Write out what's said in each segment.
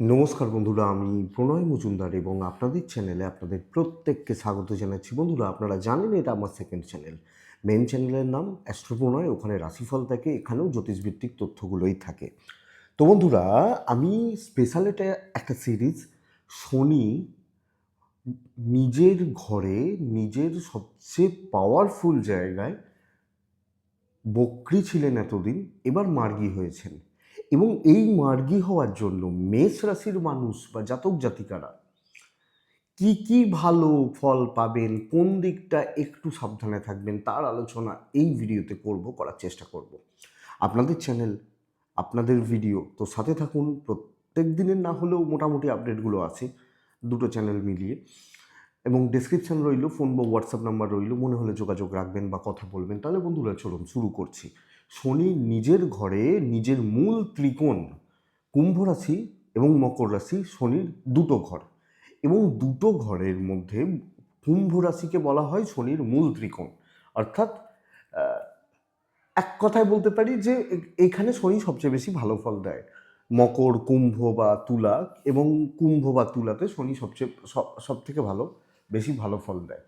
নমস্কার বন্ধুরা, আমি প্রণয় মজুমদার এবং আপনাদের চ্যানেলে আপনাদের প্রত্যেককে স্বাগত জানাচ্ছি। বন্ধুরা, আপনারা জানেন এটা আমার সেকেন্ড চ্যানেল মেন চ্যানেলের নাম অ্যাস্ট্রো প্রণয় ওখানে রাশিফল থাকে, এখানেও জ্যোতিষভিত্তিক তথ্যগুলোই থাকে। তো বন্ধুরা, আমি স্পেশাল এটা একটা সিরিজ শনি নিজের ঘরে, নিজের সবচেয়ে পাওয়ারফুল জায়গায় বক্রি ছিলেন এতদিন, এবার মার্গি হয়েছেন। এবং এই মার্গী হওয়ার জন্য মেষ রাশির মানুষ বা জাতক জাতিকারা কি কি ভালো ফল পাবেন, কোন দিকটা একটু সাবধানে থাকবেন, তার আলোচনা এই ভিডিওতে করব, করার চেষ্টা করব। আপনাদের চ্যানেল আপনাদের ভিডিও তো সাথে থাকুন। প্রত্যেক দিনের না হলেও মোটামুটি আপডেটগুলো আছে, দুটো চ্যানেল মিলিয়ে। এবং ডেসক্রিপশন রইল ফোন বা হোয়াটসঅ্যাপ নাম্বার রইল, মনে হলে যোগাযোগ রাখবেন বা কথা বলবেন। তাহলে বন্ধুরা, চলুন শুরু করছি। শনি নিজের ঘরে নিজের মূল ত্রিকোণ, কুম্ভ রাশি এবং মকর রাশি, শনির দুটো ঘর। এবং দুটো ঘরের মধ্যে কুম্ভ রাশিকে বলা হয় শনির মূল ত্রিকোণ। অর্থাৎ এক কথায় বলতে পারি যে এখানে শনি সবচেয়ে বেশি ভালো ফল দেয়। মকর, কুম্ভ বা তুলা এবং কুম্ভ বা তুলাতে শনি সবচেয়ে, সব থেকে ভালো। বেশি ভালো ফল দেয়।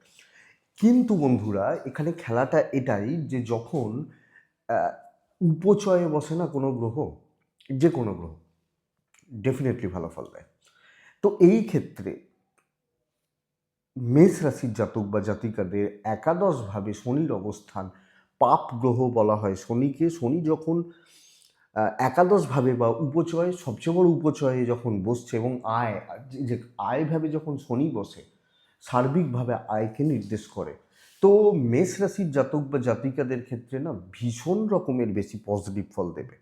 কিন্তু বন্ধুরা, এখানে খেলাটা এটাই যে যখন উপচয়ে বসে না কোনো গ্রহ, যে কোনো গ্রহ ডেফিনেটলি ভালো ফল দেয়। তো এই ক্ষেত্রে মেষ রাশির জাতক বা জাতিকাদের একাদশভাবে শনির অবস্থান পাপ গ্রহ বলা হয়। শনিকে, শনি যখন একাদশভাবে বা উপচয়, সবচেয়ে বড় উপচয়ে যখন বসছে এবং আয় যে- আয়ভাবে যখন শনি বসে সার্বিকভাবে আয়কে নির্দেশ করে। তো মেষ রাশির জাতক বা জাতিকাদের ক্ষেত্রে না ভীষণ রকমের বেশি পজিটিভ ফল দেবে।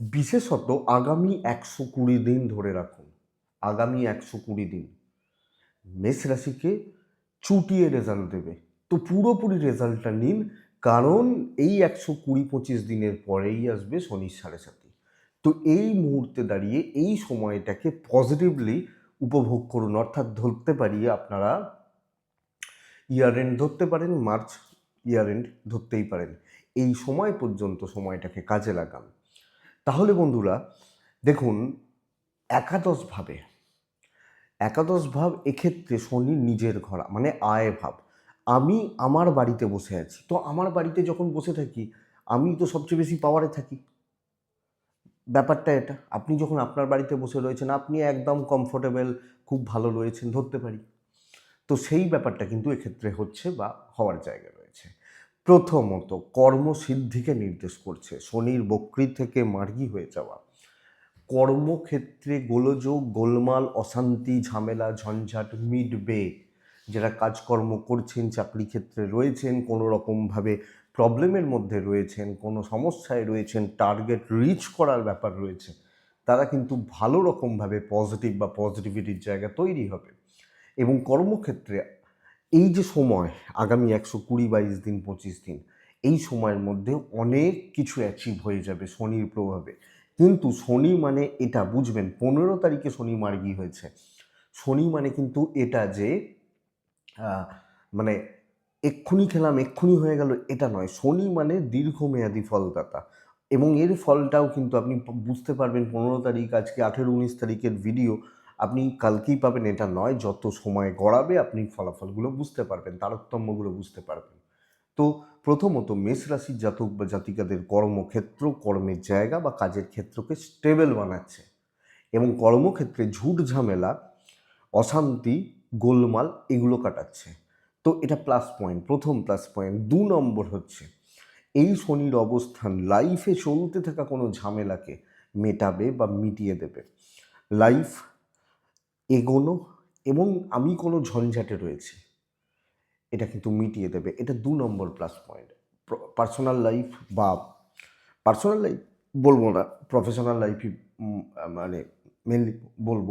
বিশেষত আগামী একশো কুড়ি দিন ধরে রাখুন। আগামী একশো কুড়ি দিন। মেষ রাশিকে চুটিয়ে রেজাল্ট দেবে। তো পুরোপুরি রেজাল্টটা নিন, কারণ এই একশো কুড়ি পঁচিশ দিনের পরেই আসবে শনির সাড়ে সাথী তো এই মুহূর্তে দাঁড়িয়ে এই সময়টাকে পজিটিভলি উপভোগ করুন। অর্থাৎ ধরতে পারি আপনারা ইয়ার এন্ড ধরতে পারেন মার্চ ইয়ার এন্ড ধরতেই পারেন। এই সময় পর্যন্ত সময়টাকে কাজে লাগান। তাহলে বন্ধুরা, দেখুন একাদশভাবে একাদশ ভাব এক্ষেত্রে শনির নিজের ঘর মানে আয় ভাব। আমি আমার বাড়িতে বসে আছি। তো আমার বাড়িতে যখন বসে থাকি, আমি তো সবচেয়ে বেশি পাওয়ারে থাকি। ব্যাপারটা এটা। আপনি যখন আপনার বাড়িতে বসে রয়েছেন, আপনি একদম কমফোর্টেবল খুব ভালো রয়েছেন, ধরতে পারি। তো সেই ব্যাপারটা কিন্তু এক্ষেত্রে হচ্ছে বা হওয়ার জায়গা রয়েছে। প্রথমত, কর্মসিদ্ধিকে নির্দেশ করছে। শনির বক্রি থেকে মার্গী হয়ে যাওয়া। কর্মক্ষেত্রে গোলযোগ, গোলমাল, অশান্তি, ঝামেলা, ঝঞ্ঝাট, মিটবে। যারা কাজকর্ম করছেন চাকরি ক্ষেত্রে রয়েছেন কোনো রকমভাবে প্রবলেমের মধ্যে রয়েছেন, কোনো সমস্যায় রয়েছেন টার্গেট রিচ করার ব্যাপার রয়েছে, তারা কিন্তু ভালো রকমভাবে পজিটিভ বা পজিটিভিটির জায়গা তৈরি হবে। এবং কর্মক্ষেত্রে এই যে সময়, আগামী একশো কুড়ি বাইশ দিন, পঁচিশ দিন, এই সময়ের মধ্যে অনেক কিছু অ্যাচিভ হয়ে যাবে শনির প্রভাবে। কিন্তু শনি মানে এটা, বুঝবেন, পনেরো তারিখে শনি মার্গি হয়েছে। শনি মানে কিন্তু এটা যে মানে এক্ষুনি খেলাম, এক্ষুনি হয়ে গেল, এটা নয়। শনি মানে দীর্ঘমেয়াদী ফলদাতা। এবং এর ফলটাও কিন্তু আপনি বুঝতে পারবেন পনেরো তারিখ, আজকে আঠেরো উনিশ তারিখের ভিডিও আপনি কালকেই পাবেন। এটা নয়, যত সময় গড়াবে, আপনি ফলাফলগুলো বুঝতে পারবেন, তারতম্যগুলো বুঝতে পারবেন। তো প্রথমত, মেষ রাশির জাতক বা জাতিকাদের কর্মক্ষেত্র, কর্মের জায়গা বা কাজের ক্ষেত্রকে স্টেবল বানাচ্ছে। এবং কর্মক্ষেত্রে ঝুট ঝামেলা, অশান্তি, গোলমাল, এগুলো কাটাচ্ছে। তো এটা প্লাস পয়েন্ট প্রথম প্লাস পয়েন্ট দু নম্বর হচ্ছে, এই শনির অবস্থান লাইফে চলতে থাকা কোনো ঝামেলাকে মেটাবে বা মিটিয়ে দেবে। লাইফ এগোনো এবং আমি কোনো ঝঞ্ঝাটে রয়েছি, এটা কিন্তু মিটিয়ে দেবে, এটা দু নম্বর প্লাস পয়েন্ট পার্সোনাল লাইফ বা পার্সোনাল লাইফ বলব না প্রফেশনাল লাইফই মানে মেনলি বলব।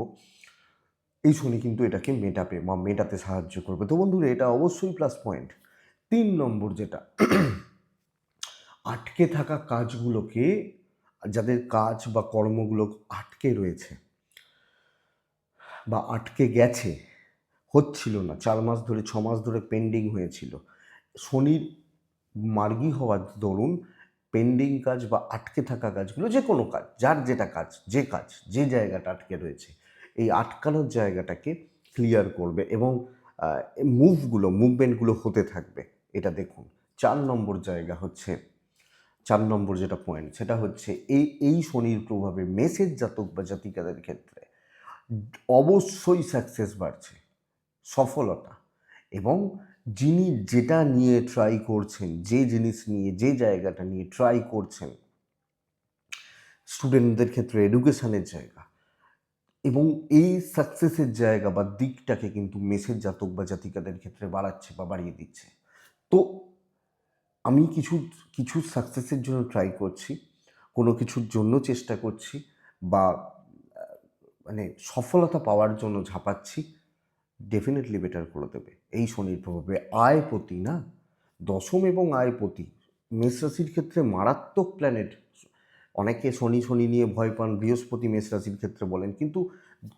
এই শনি কিন্তু এটাকে মেটাবে বা মেটাতে সাহায্য করবে। তো বন্ধুরা, এটা অবশ্যই প্লাস পয়েন্ট তিন নম্বর যেটা, আটকে থাকা কাজগুলোকে, যাদের কাজ বা কর্মগুলো আটকে রয়েছে বা আটকে গেছে, হচ্ছিল না, চার মাস ধরে, ছ মাস ধরে পেন্ডিং হয়েছিল। শনির মার্গী হওয়ার দরুন পেন্ডিং কাজ বা আটকে থাকা কাজগুলো যে কোনো কাজ, যার যেটা কাজ, যে কাজ, যে জায়গাটা আটকে রয়েছে এই আটকানোর জায়গাটাকে ক্লিয়ার করবে এবং মুভগুলো মুভমেন্টগুলো হতে থাকবে। এটা দেখুন, চার নম্বর জায়গা হচ্ছে, চার নম্বর যেটা পয়েন্ট সেটা হচ্ছে এই এই শনির প্রভাবে মেসেজ জাতক বা জাতিকাদের ক্ষেত্রে অবশ্যই সাকসেস বাড়ছে, সফলতা এবং যিনি যেটা নিয়ে ট্রাই করছেন, যে জিনিস নিয়ে, যে জায়গাটা নিয়ে ট্রাই করছেন স্টুডেন্টদের ক্ষেত্রে এডুকেশানের জায়গা। এবং এই সাকসেসের জায়গা বা দিকটাকে কিন্তু মেসের জাতক বা জাতিকাদের ক্ষেত্রে বাড়াচ্ছে বা বাড়িয়ে দিচ্ছে। তো আমি কিছু কিছু সাকসেসের জন্য ট্রাই করছি, কোনো কিছুর জন্য চেষ্টা করছি বা মানে সফলতা পাওয়ার জন্য ঝাঁপাচ্ছি ডেফিনেটলি বেটার করে দেবে। এই শনির প্রভাবে আয়পতি না, দশম এবং আয়পতি মেষ রাশির ক্ষেত্রে মারাত্মক প্ল্যানেট অনেকে শনি শনি নিয়ে ভয় পান, বৃহস্পতি মেষ রাশির ক্ষেত্রে বলেন। কিন্তু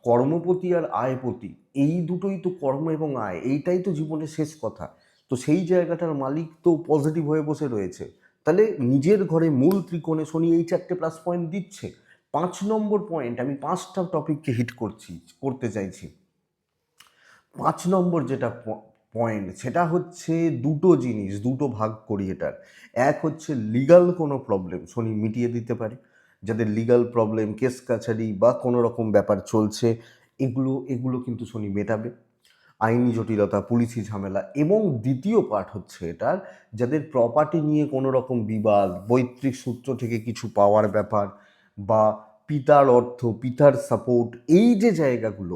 কর্মপতি আর আয়পতি, এই দুটোই তো কর্ম এবং আয়, এইটাই তো জীবনের শেষ কথা। তো সেই জায়গাটার মালিক তো পজিটিভ হয়ে বসে রয়েছে। তাহলে নিজের ঘরে মূল ত্রিকোণে শনি এই চারটে প্লাস পয়েন্ট দিচ্ছে। পাঁচ নম্বর পয়েন্ট আমি পাঁচটা টপিককে হিট করছি, করতে চাইছি। পাঁচ নম্বর যেটা পয়েন্ট সেটা হচ্ছে দুটো জিনিস, দুটো ভাগ করি এটার। এক হচ্ছে লিগাল কোনো প্রবলেম শনি মিটিয়ে দিতে পারে, যাদের লিগাল প্রবলেম কেস কাছারি বা কোনো রকম ব্যাপার চলছে, এগুলো এগুলো কিন্তু শনি মেটাবে। আইনি জটিলতা, পুলিশি ঝামেলা এবং দ্বিতীয় পার্ট হচ্ছে এটার, যাদের প্রপার্টি নিয়ে কোনো রকম বিবাদ, বৈত্রিক সূত্র থেকে কিছু পাওয়ার ব্যাপার বা পিতার অর্থ, পিতার সাপোর্ট এই যে জায়গাগুলো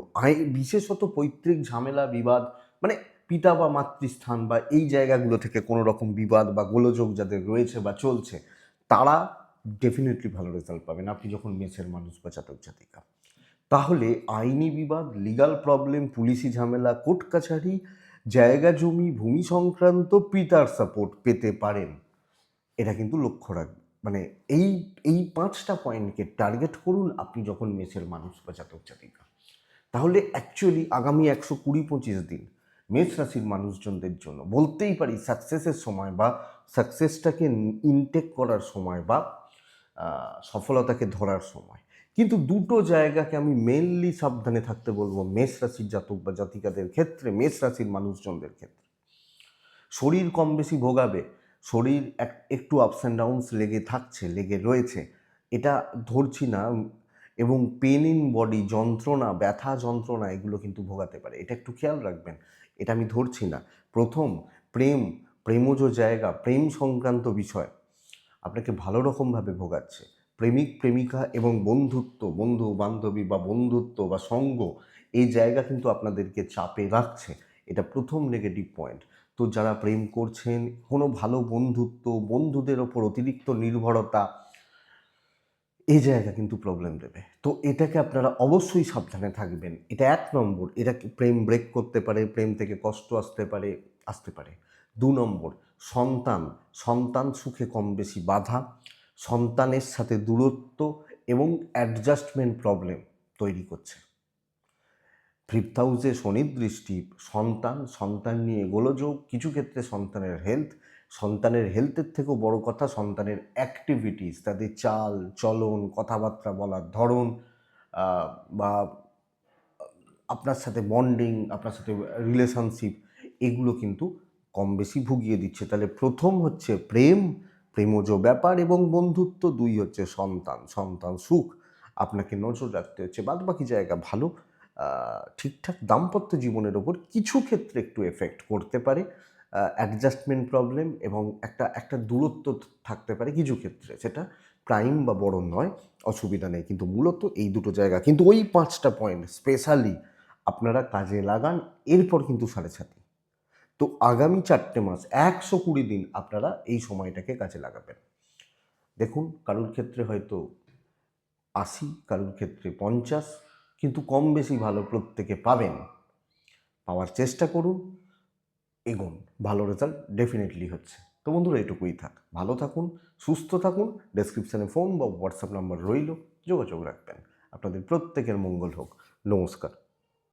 বিশেষত পৈতৃক ঝামেলা, বিবাদ মানে পিতা বা মাতৃস্থান বা এই জায়গাগুলো থেকে কোনো রকম বিবাদ বা গোলযোগ যাদের রয়েছে বা চলছে, তারা ডেফিনেটলি ভালো রেজাল্ট পাবেন আপনি যখন মেসের মানুষ বা জাতক জাতিকা। তাহলে আইনি বিবাদ লিগাল প্রবলেম পুলিশি ঝামেলা, কোর্ট কাছারি, জায়গা জমি, ভূমি সংক্রান্ত পিতার সাপোর্ট পেতে পারেন। এটা কিন্তু লক্ষ্য রাখবেন মানে এই এই পাঁচটা পয়েন্টকে টার্গেট করুন আপনি যখন মেসের মানুষ বা জাতক জাতিকা। তাহলে অ্যাকচুয়ালি আগামী একশো কুড়ি পঁচিশ দিন মেষ রাশির মানুষজনদের জন্য, বলতেই পারি সাকসেসের সময় বা সাকসেসটাকে ইনটেক করার সময় বা সফলতাকে ধরার সময়। কিন্তু দুটো জায়গাকে আমি মেনলি সাবধানে থাকতে বলব, মেষ রাশির জাতক বা জাতিকাদের ক্ষেত্রে, মেষ রাশির মানুষজনদের ক্ষেত্রে। শরীর কম বেশি ভোগাবে, শরীর এক, একটু আপস অ্যান্ড ডাউনস লেগে থাকছে, লেগে রয়েছে, এটা ধরছি না, এবং পেন ইন বডি যন্ত্রণা, ব্যথা যন্ত্রণা এগুলো কিন্তু ভোগাতে পারে। এটা একটু খেয়াল রাখবেন। এটা আমি ধরছি না। প্রথম, প্রেম, প্রেমজ জায়গা, প্রেম সংক্রান্ত বিষয় আপনাকে ভালো রকমভাবে ভোগাচ্ছে। প্রেমিক, প্রেমিকা এবং বন্ধুত্ব, বন্ধু বান্ধবী বা বন্ধুত্ব বা সঙ্গ, এই জায়গা কিন্তু আপনাদেরকে চাপে রাখছে। এটা প্রথম নেগেটিভ পয়েন্ট তো যারা প্রেম করছেন, কোনো ভালো বন্ধুত্ব, বন্ধুদের ওপর অতিরিক্ত নির্ভরতা, এই জায়গা কিন্তু প্রবলেম দেবে। তো এটাকে আপনারা অবশ্যই সাবধানে থাকবেন। এটা এক নম্বর। এটা প্রেম ব্রেক করতে পারে, প্রেম থেকে কষ্ট আসতে পারে আসতে পারে। দু নম্বর, সন্তান। সন্তান সুখে কম বেশি বাধা, সন্তানের সাথে দূরত্ব এবং অ্যাডজাস্টমেন্ট প্রবলেম তৈরি করছে। ফিফথ হাউসে শনির দৃষ্টি, সন্তান সন্তান নিয়ে গোলযোগ। কিছু ক্ষেত্রে সন্তানের হেলথ সন্তানের হেলথের থেকেও বড় কথা সন্তানের অ্যাক্টিভিটিস তাদের চাল, চলন, কথাবার্তা বলার ধরন বা আপনার সাথে বন্ডিং আপনার সাথে রিলেশনশিপ এগুলো কিন্তু কম বেশি ভুগিয়ে দিচ্ছে। তাহলে প্রথম হচ্ছে প্রেম, প্রেমজ ব্যাপার এবং বন্ধুত্ব, দুই হচ্ছে সন্তান সন্তান সুখ। আপনাকে নজর রাখতে হচ্ছে। বাদ বাকি জায়গা ভালো ঠিকঠাক দাম্পত্য জীবনের ওপর কিছু ক্ষেত্রে একটু এফেক্ট করতে পারে। অ্যাডজাস্টমেন্ট প্রবলেম এবং একটা একটা দূরত্ব থাকতে পারে কিছু ক্ষেত্রে। সেটা প্রাইম বা বড় নয়, অসুবিধা নেই। কিন্তু মূলত এই দুটো জায়গা। কিন্তু ওই পাঁচটা পয়েন্ট স্পেশালি আপনারা কাজে লাগান, এরপর কিন্তু সাড়ে সাথে তো আগামী চারটে মাস, একশো কুড়ি দিন আপনারা এই সময়টাকে কাজে লাগাবেন। দেখুন, কারোর ক্ষেত্রে হয়তো আশি, কারোর ক্ষেত্রে পঞ্চাশ, কিন্তু কম বেশি ভালো প্রত্যেকে পাবেন। পাওয়ার চেষ্টা করুন এগোন, ভালো রেজাল্ট ডেফিনেটলি হচ্ছে। তো বন্ধুরা, এটুকুই থাক। ভালো থাকুন, সুস্থ থাকুন ডেসক্রিপশানে ফোন বা হোয়াটসঅ্যাপ নাম্বার রইল, যোগাযোগ রাখবেন। আপনাদের প্রত্যেকের মঙ্গল হোক। নমস্কার।